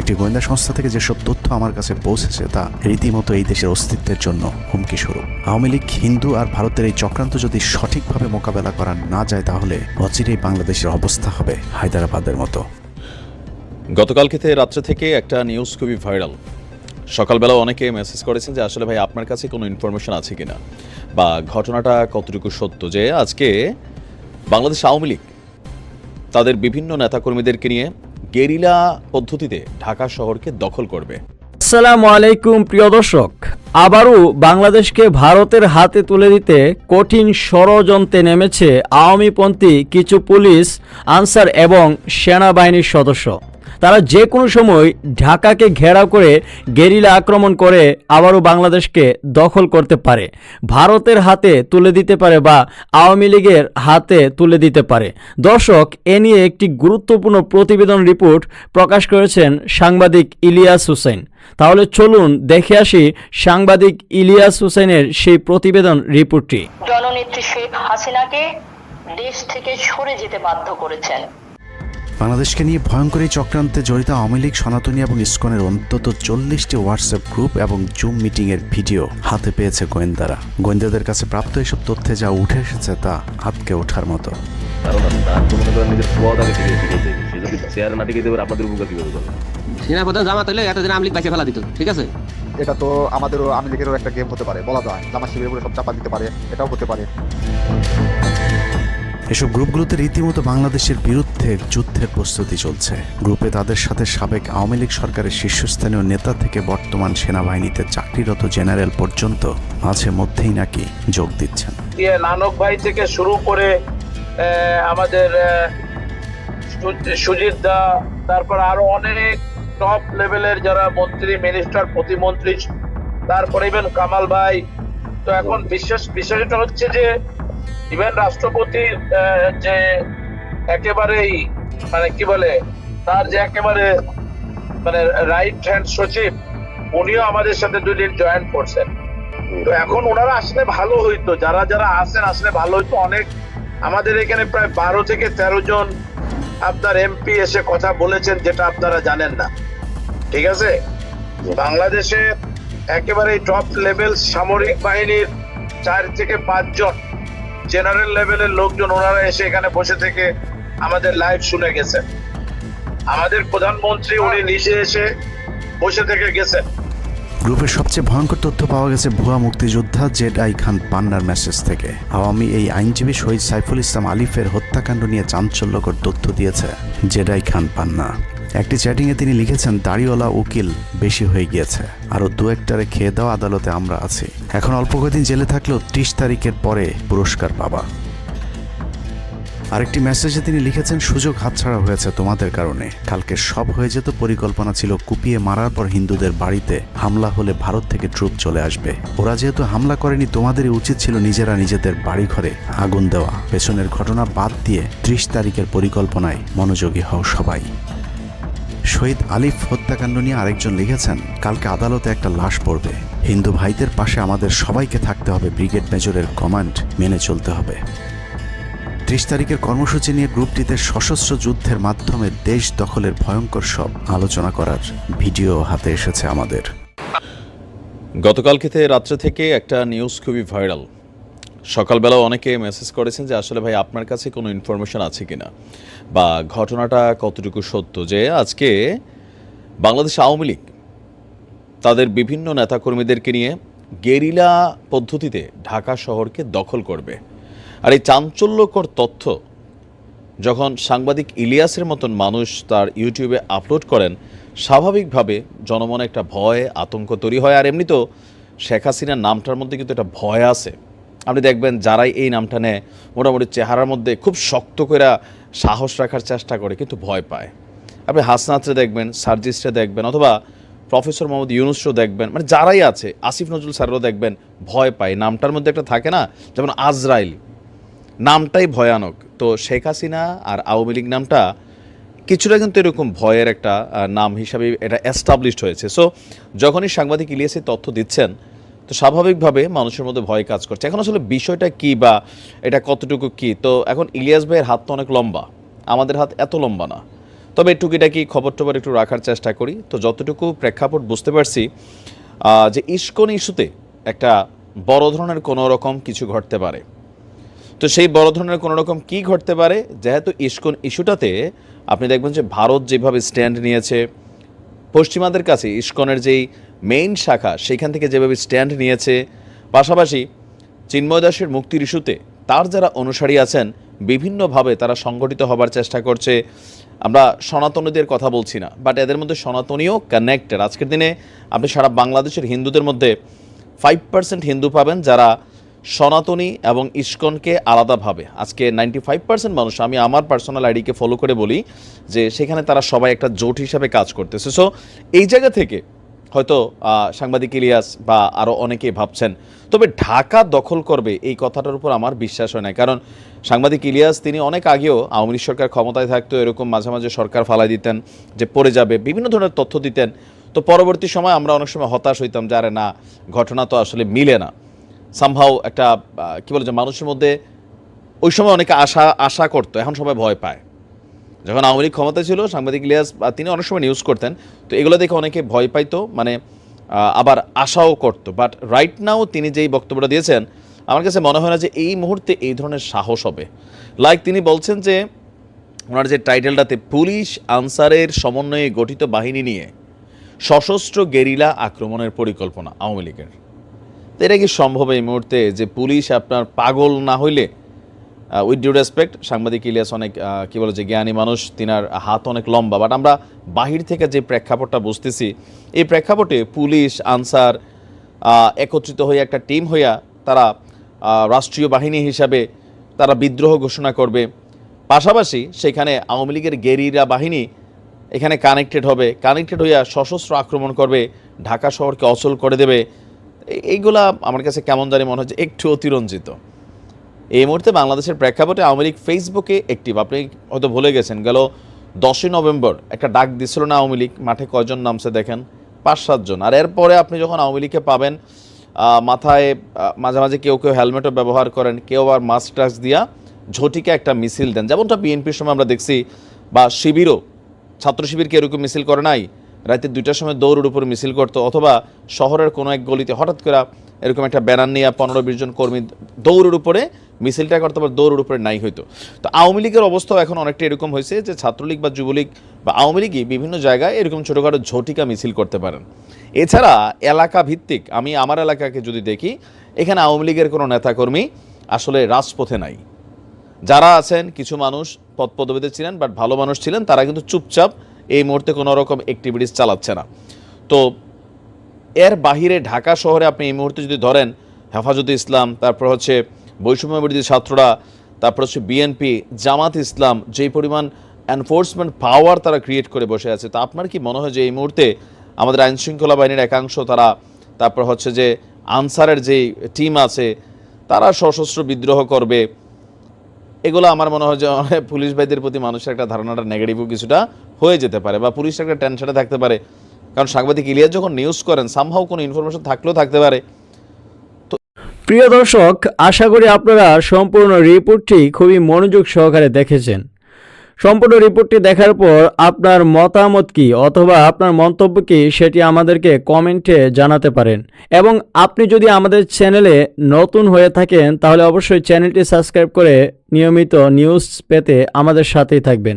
একটি গোয়েন্দা সংস্থা থেকে যেসব তথ্য আমার কাছে পৌঁছেছে তা রীতিমতো এই দেশের অস্তিত্বের জন্য হুমকি স্বরূপ আওয়ামী লীগ, হিন্দু আর ভারতের এই চক্রান্ত যদি সঠিকভাবে মোকাবেলা করা না যায় তাহলে অচিরেই বাংলাদেশের অবস্থা হবে হায়দ্রাবাদের মতো। গতকাল গতকালকেতে রাত্রে থেকে একটা নিউজ খুবই ভাইরাল সকালবেলা অনেকে মেসেজ করেছেন যে, আসলে ভাই, আপনার কাছে কোনো ইনফরমেশন আছে কিনা? বা ঘটনাটা কতটুকু সত্য যে আজকে বাংলাদেশ আওয়ামী লীগ তাদের বিভিন্ন নেতাকর্মীদেরকে নিয়ে গেরিলা পদ্ধতিতে ঢাকা শহরকে দখল করবে। আসসালামু আলাইকুম প্রিয় দর্শক। আবারও বাংলাদেশকে ভারতের হাতে তুলে দিতে কঠিন ষড়যন্ত্রে নেমেছে আওয়ামীপন্থী কিছু পুলিশ, আনসার এবং সেনাবাহিনীর সদস্য। তারা যে কোনো সময় ঢাকাকে ঘেরাও করে গেরিলা আক্রমণ করে আবারও বাংলাদেশকে দখল করতে পারে, ভারতের হাতে তুলে দিতে পারে বা আওয়ামী লীগের হাতে তুলে দিতে পারে। দর্শক, এ নিয়ে একটি গুরুত্বপূর্ণ প্রতিবেদন রিপোর্ট প্রকাশ করেছেন সাংবাদিক ইলিয়াস হুসেন। তাহলে চলুন দেখে আসি সাংবাদিক ইলিয়াস হোসেনের সেই প্রতিবেদন রিপোর্টটি। জননেত্রী শেখ হাসিনাকে দেশ থেকে সরে যেতে বাধ্য করেছেন। বাংলাদেশকে নিয়ে ভয়ঙ্কর এই চক্রান্তে জড়িত আওয়ামী লীগ সনাতনী এবং ইসকনের অন্তত চল্লিশটি হোয়াটসঅ্যাপ গ্রুপ এবং জুম মিটিংয়ের ভিডিও হাতে পেয়েছে গোয়েন্দারা। গোয়েন্দাদের কাছে প্রাপ্ত এসব তথ্যে যা উঠে এসেছে তা হাতকে ওঠার মতো। আপনাদের জামাত হলে এতদিন আমলিক বাইসে ফেলা দিত ঠিক আছে? এটা তো আমাদেরও লীগেরও একটা গেম হতে পারে বলা যায়। জামা শিবিরের উপরে সব চাপা দিতে পারে এটাও হতে পারে। এসব গ্রুপগুলোতে রীতিমতো বাংলাদেশের বিরুদ্ধে যুদ্ধের প্রস্তুতি চলছে। গ্রুপে তাদের সাথে সাবেক আওয়ামী লীগ সরকারের শীর্ষস্থানীয় নেতা থেকে বর্তমান সেনাবাহিনীতে চাকরিরত জেনারেল পর্যন্ত মাঝে মধ্যেই নাকি যোগ দিচ্ছেন। নানক ভাই থেকে শুরু করে আমাদের সুজিত দা তারপর আরও অনেক টপ লেভেলের যারা মন্ত্রী মিনিস্টার প্রতিমন্ত্রী, তারপরে ইভেন কামাল ভাই, তো এখন বিশেষ বিষয়টা হচ্ছে যে ইভেন রাষ্ট্রপতি যে একেবারেই মানে কি বলে, তার যে একেবারে মানে রাইট হ্যান্ড সচিব, উনিও আমাদের সাথে দুই দিন জয়েন করছেন। তো এখন ওনারা আসলে ভালো হইতো, যারা যারা আসেন আসলে ভালো হইতো। অনেক আমাদের এখানে প্রায় বারো থেকে তেরো জন আপনার এমপি এসে কথা বলেছেন, যেটা আপনারা জানেন না। ঠিক আছে? বাংলাদেশে একেবারে টপ লেভেল সামরিক বাহিনীর চার থেকে পাঁচজন জেনারেল লেভেলের লোকজন ওনারা এসে এখানে বসে থেকে আমাদের লাইভ শুনে গেছেন। আমাদের প্রধানমন্ত্রী উনি নিজে এসে বসে থেকে গেছেন। গ্রুপের সবচেয়ে ভয়ঙ্কর তথ্য পাওয়া গেছে ভুয়া মুক্তিযোদ্ধা জেড আই খান পান্নার মেসেজ থেকে। আওয়ামী এই আইনজীবী শহীদ সাইফুল ইসলাম আলিফের হত্যাকাণ্ড নিয়ে চাঞ্চল্যকর তথ্য দিয়েছে জেডাই খান পান্না। একটি চ্যাটিংয়ে তিনি লিখেছেন, দাড়িওয়ালা উকিল বেশি হয়ে গিয়েছে। আরও দু একটারে খেয়ে দেওয়া আদালতে আমরা আছি। এখন অল্প কদিন জেলে থাকলেও ত্রিশ তারিখের পরে পুরস্কার পাবা। আরেকটি মেসেজে তিনি লিখেছেন, সুযোগ হাতছাড়া হয়েছে তোমাদের কারণে। কালকে সব হয়ে যেত পরিকল্পনা ছিল কুপিয়ে মারার পর হিন্দুদের বাড়িতে হামলা হলে ভারত থেকে ট্রুপ চলে আসবে। ওরা যেহেতু হামলা করেনি, তোমাদেরই উচিত ছিল নিজেরা নিজেদের বাড়ি ঘরে আগুন দেওয়া। পেছনের ঘটনা বাদ দিয়ে ত্রিশ তারিখের পরিকল্পনায় মনোযোগী হও সবাই। শহীদ আলিফ হত্যাকাণ্ড নিয়ে আরেকজন লিখেছেন, কালকে আদালতে একটা লাশ পড়বে। হিন্দু ভাইদের পাশে আমাদের সবাইকে থাকতে হবে, ব্রিগেড মেজরের কমান্ড মেনে চলতে হবে। ত্রিশ তারিখের কর্মসূচি নিয়ে গ্রুপটিতে সশস্ত্র যুদ্ধের মাধ্যমে দেশ দখলের ভয়ঙ্কর সব আলোচনা করার ভিডিও হাতে এসেছে আমাদের। গতকালকেতে রাত্রে থেকে একটা নিউজ খুবই ভাইরাল। সকালবেলা অনেকে মেসেজ করেছেন যে, আসলে ভাই, আপনার কাছে কোনো ইনফরমেশন আছে কিনা? বা ঘটনাটা কতটুকু সত্য? যে, আজকে বাংলাদেশ আওয়ামী লীগ তাদের বিভিন্ন নেতাকর্মীদেরকে নিয়ে গেরিলা পদ্ধতিতে ঢাকা শহরকে দখল করবে। আর এই চাঞ্চল্যকর তথ্য যখন সাংবাদিক ইলিয়াসের মতন মানুষ তার ইউটিউবে আপলোড করেন, স্বাভাবিকভাবে জনমনে একটা ভয়, আতঙ্ক তৈরি হয়। আর এমনি তো শেখ হাসিনার নামটার মধ্যে কিন্তু একটা ভয় আছে। আপনি দেখবেন যারাই এই নামটা নেয়, মোটামুটি চেহারার মধ্যে খুব শক্ত করে সাহস রাখার চেষ্টা করে, কিন্তু ভয় পায়। আপনি হাসনাত্রে দেখবেন, সার্জিসরে দেখবেন, অথবা প্রফেসর মোহাম্মদ ইউনুসও দেখবেন মানে যারাই আছে, আসিফ নজরুল স্যারও দেখবেন, ভয় পায়। নামটার মধ্যে একটা থাকে না, যেমন আজরাইল। নামটাই ভয়ানক। তো শেখ হাসিনা আর আওয়ামী লীগ নামটা কিছুটা কিন্তু এরকম ভয়ের একটা নাম হিসাবে এটা এস্টাবলিশড হয়েছে। সো যখনই সাংবাদিক ইলিয়াসি তথ্য দিচ্ছেন তো স্বাভাবিকভাবে মানুষের মধ্যে ভয় কাজ করছে। এখন আসলে বিষয়টা কি বা এটা কতটুকু কি? তো এখন ইলিয়াস ভাইয়ের হাত তো অনেক লম্বা। আমাদের হাত এত লম্বা না। তবে টুকিটাকি খবর টবর একটু রাখার চেষ্টা করি। তো যতটুকু প্রেক্ষাপট বুঝতে পারছি যে ইস্কন ইস্যুতে একটা বড় ধরনের কোনো রকম কিছু ঘটতে পারে। তো সেই বড় ধরনের কোনো রকম কী ঘটতে পারে? যেহেতু ইস্কন ইস্যুটাতে আপনি দেখবেন যে ভারত যেভাবে স্ট্যান্ড নিয়েছে পশ্চিমাদের কাছে ইস্কনের যেই মেইন শাখা, সেখান থেকে যেভাবে স্ট্যান্ড নিয়েছে, পাশাপাশি চিন্ময় দাসের মুক্তির ইস্যুতে তার যারা অনুসারী আছেন, বিভিন্নভাবে তারা সংগঠিত হবার চেষ্টা করছে। আমরা সনাতনীদের কথা বলছি না বাট এদের মধ্যে সনাতনীও কানেক্টেড আজকের দিনে আপনি সারা বাংলাদেশের হিন্দুদের মধ্যে ফাইভ পার্সেন্ট হিন্দু পাবেন যারা সনাতনী এবং ইস্কনকে আলাদাভাবে। আজকে নাইনটি ফাইভ পার্সেন্ট মানুষ, আমি আমার পার্সোনাল আইডিকে ফলো করে বলি যে সেখানে তারা সবাই একটা জোট হিসাবে কাজ করতেছে। সো এই জায়গা থেকে হয়তো সাংবাদিক ইলিয়াস বা আরও অনেকে ভাবছেন, তবে ঢাকা দখল করবে এই কথাটার উপর আমার বিশ্বাস হয় না। কারণ সাংবাদিক ইলিয়াস, তিনি অনেক আগেও আওয়ামী লীগ সরকার ক্ষমতায় থাকতো, এরকম মাঝে মাঝে সরকার ফালাই দিতেন, যে পড়ে যাবে, বিভিন্ন ধরনের তথ্য দিতেন। তো পরবর্তী সময় আমরা অনেক সময় হতাশ হইতাম যে, আরে না, ঘটনা তো আসলে মিলে না। সামহাও একটা কি বলে যে মানুষের মধ্যে ওই সময় অনেকে আশা আশা করতো, এখন সবাই ভয় পায়। যখন আওয়ামী লীগ ক্ষমতা ছিল, সাংবাদিক ইলিয়াস তিনি অনেক সময় নিউজ করতেন, তো এগুলো দেখে অনেকে ভয় পাইতো মানে আবার আশাও করতো। বাট রাইট নাও তিনি যেই বক্তব্যটা দিয়েছেন, আমার কাছে মনে হয় না যে এই মুহূর্তে এই ধরনের সাহস হবে। লাইক তিনি বলছেন যে, ওনার যে টাইটেলটাতে পুলিশ আনসারের সমন্বয়ে গঠিত বাহিনী নিয়ে সশস্ত্র গেরিলা আক্রমণের পরিকল্পনা আওয়ামী লীগের। এটা কি সম্ভব এই মুহূর্তে যে পুলিশ আপনার পাগল না হইলে উইথ ডিউ রেসপেক্ট সাংবাদিক ইলিয়াস অনেক কী বলে যে জ্ঞানী মানুষ, তিনার হাত অনেক লম্বা বাট আমরা বাহির থেকে যে প্রেক্ষাপটটা বুঝতেছি, এই প্রেক্ষাপটে পুলিশ, আনসার একত্রিত হয়ে একটা টিম হইয়া তারা রাষ্ট্রীয় বাহিনী হিসাবে তারা বিদ্রোহ ঘোষণা করবে। পাশাপাশি সেখানে আওয়ামী লীগের গেরিরা বাহিনী এখানে কানেক্টেড হবে। কানেক্টেড হইয়া সশস্ত্র আক্রমণ করবে। ঢাকা শহরকে অচল করে দেবে। এইগুলা আমার কাছে কেমন জানি মনে হচ্ছে একটু অতিরঞ্জিত। এই মুহূর্তে বাংলাদেশের প্রেক্ষাপটে আওয়ামী লীগ ফেসবুকে অ্যাক্টিভ আপনি হয়তো ভুলে গেছেন, গেল দশই নভেম্বর একটা ডাক দিছিল না আওয়ামী লীগ, মাঠে কয়জন নামছে দেখেন? পাঁচ সাতজন আর এরপরে আপনি যখন আওয়ামী লীগকে পাবেন মাথায় মাঝে মাঝে কেউ কেউ হেলমেটও ব্যবহার করেন, কেউ আবার মাস্ক টাস্ক দিয়া ঝটিকে একটা মিছিল দেন। যেমনটা বিএনপির সময় আমরা দেখছি, বা শিবিরও, ছাত্র শিবিরকে এরকম মিছিল করে নাই রাতে দুইটার সময় দৌড়ের উপর মিছিল করতো অথবা শহরের কোনো এক গলিতে হঠাৎ করে এরকম একটা ব্যানার নিয়ে পনেরো বিশ জন কর্মী দৌড়ের উপরে মিছিলটা করতে পারে দৌড়ের উপরে নাই হইতো। তো আওয়ামী লীগের অবস্থাও এখন অনেকটা এরকম হয়েছে যে ছাত্রলীগ বা যুবলীগ বা আওয়ামী লীগই বিভিন্ন জায়গায় এরকম ছোটোখাটো ঝটিকা মিছিল করতে পারেন। এছাড়া এলাকা ভিত্তিক, আমি আমার এলাকাকে যদি দেখি, এখানে আওয়ামী লীগের কোনো নেতাকর্মী আসলে রাজপথে নাই। যারা আছেন, কিছু মানুষ পদ ছিলেন বাট ভালো মানুষ ছিলেন, তারা কিন্তু চুপচাপ এই মুহূর্তে কোনো রকম অ্যাক্টিভিটিস চালাচ্ছে না। তো এর বাহিরে ঢাকা শহরে আপনি এই মুহূর্তে যদি ধরেন, হেফাজতে ইসলাম, তারপর হচ্ছে বৈষম্য বিরোধী ছাত্ররা, তারপর হচ্ছে বিএনপি জামাত ইসলাম, যেই পরিমাণ এনফোর্সমেন্ট পাওয়ার তারা ক্রিয়েট করে বসে আছে, তো আপনার কি মনে হয় যে এই মুহূর্তে আমাদের আইনশৃঙ্খলা বাহিনীর একাংশ তারা, তারপর হচ্ছে যে আনসারের যেই টিম আছে, তারা সশস্ত্র বিদ্রোহ করবে? এগুলো আমার মনে হয় যে পুলিশ ভাইদের প্রতি মানুষের একটা ধারণাটা নেগেটিভও কিছুটা হয়ে যেতে পারে বা পুলিশ একটা টেনশনে থাকতে পারে। কারণ সাংবাদিক ইলিয়াস যখন নিউজ করেন সামহাও কোনো ইনফরমেশন থাকলেও থাকতে পারে। প্রিয় দর্শক, আশা করি আপনারা সম্পূর্ণ রিপোর্টটি খুবই মনোযোগ সহকারে দেখেছেন। সম্পূর্ণ রিপোর্টটি দেখার পর আপনার মতামত কি অথবা আপনার মন্তব্য কি সেটি আমাদেরকে কমেন্টে জানাতে পারেন। এবং আপনি যদি আমাদের চ্যানেলে নতুন হয়ে থাকেন, তাহলে অবশ্যই চ্যানেলটি সাবস্ক্রাইব করে নিয়মিত নিউজ পেতে আমাদের সাথেই থাকবেন।